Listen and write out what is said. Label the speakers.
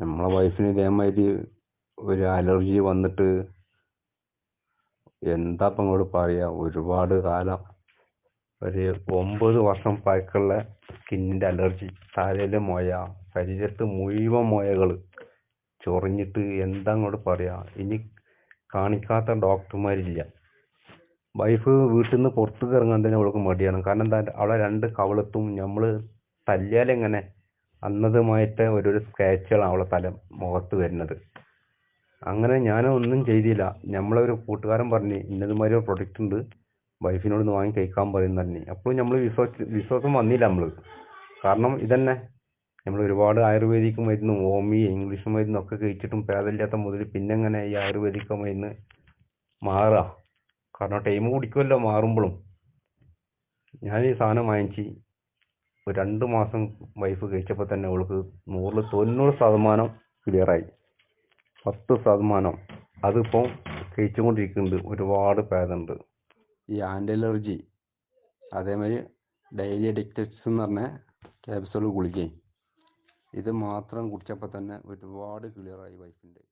Speaker 1: നമ്മളെ വൈഫിന് ഇതേമാതിരി ഒരു അലർജി വന്നിട്ട് എന്താ ഇപ്പം ഇങ്ങോട്ട് പറയുക ഒരുപാട് കാലം ഒരു ഒമ്പത് വർഷം പഴക്കമുള്ള സ്കിന്നിന്റെ അലർജി തലയിൽ മുഴ ശരീരത്ത് മുഴുവൻ മുഴകൾ ചൊറിഞ്ഞിട്ട് എന്താ അങ്ങോട്ട് പറയാ? ഇനി കാണിക്കാത്ത ഡോക്ടർമാരില്ല. വൈഫ് വീട്ടിൽ നിന്ന് പുറത്തേക്ക് ഇറങ്ങാൻ തന്നെ അവൾക്ക് മടിയാണ്. കാരണം എന്താ? അവളെ രണ്ട് കവളത്തും നമ്മൾ തല്ലിയാലെങ്ങനെ അന്നതുമായിട്ട് ഒരു സ്ക്രാച്ചുകളാണ് അവളെ തല മുഖത്ത് വരുന്നത്. അങ്ങനെ ഞാൻ ഒന്നും ചെയ്തില്ല. ഒരു കൂട്ടുകാരൻ പറഞ്ഞ് ഇന്നതുമാതിരി ഒരു പ്രൊഡക്റ്റ് ഉണ്ട് വൈഫിനോട് ഒന്ന് വാങ്ങി കഴിക്കാൻ പറയും തന്നെ അപ്പോൾ നമ്മൾ വിശ്വസിച്ച് വിശ്വാസം വന്നില്ല നമ്മൾ. കാരണം ഇതന്നെ. നമ്മൾ ഒരുപാട് ആയുർവേദിക് മരുന്നും ഹോമിയോ ഇംഗ്ലീഷ് മരുന്നും ഒക്കെ കഴിച്ചിട്ടും ഭേദമില്ലാത്ത മുതൽ പിന്നെ എങ്ങനെ ഈ ആയുർവേദിക് മരുന്ന് മാറുക കാരണം ടൈം കുടിക്കുമല്ലോ മാറുമ്പോഴും. ഞാൻ ഈ സാധനം വാങ്ങിച്ച് ഒരു രണ്ട് മാസം വൈഫ് കഴിച്ചപ്പോൾ തന്നെ അവൾക്ക് നൂറിൽ തൊണ്ണൂറ് ശതമാനം ക്ലിയറായി പത്ത് ശതമാനം. അതിപ്പോൾ കഴിച്ചുകൊണ്ടിരിക്കുന്നുണ്ട്. ഒരുപാട് ഭേദമുണ്ട് ഈ ആന്റി അലർജി അതേമാതിരി ഡെയിലി അഡിക്റ്റസ് എന്ന് പറഞ്ഞ ക്യാപ്സൂൾ ഗുളികയും ഇത് മാത്രം കുടിച്ചപ്പോൾ തന്നെ ഒരുപാട് ക്ലിയറായി വൈഫിന്റെ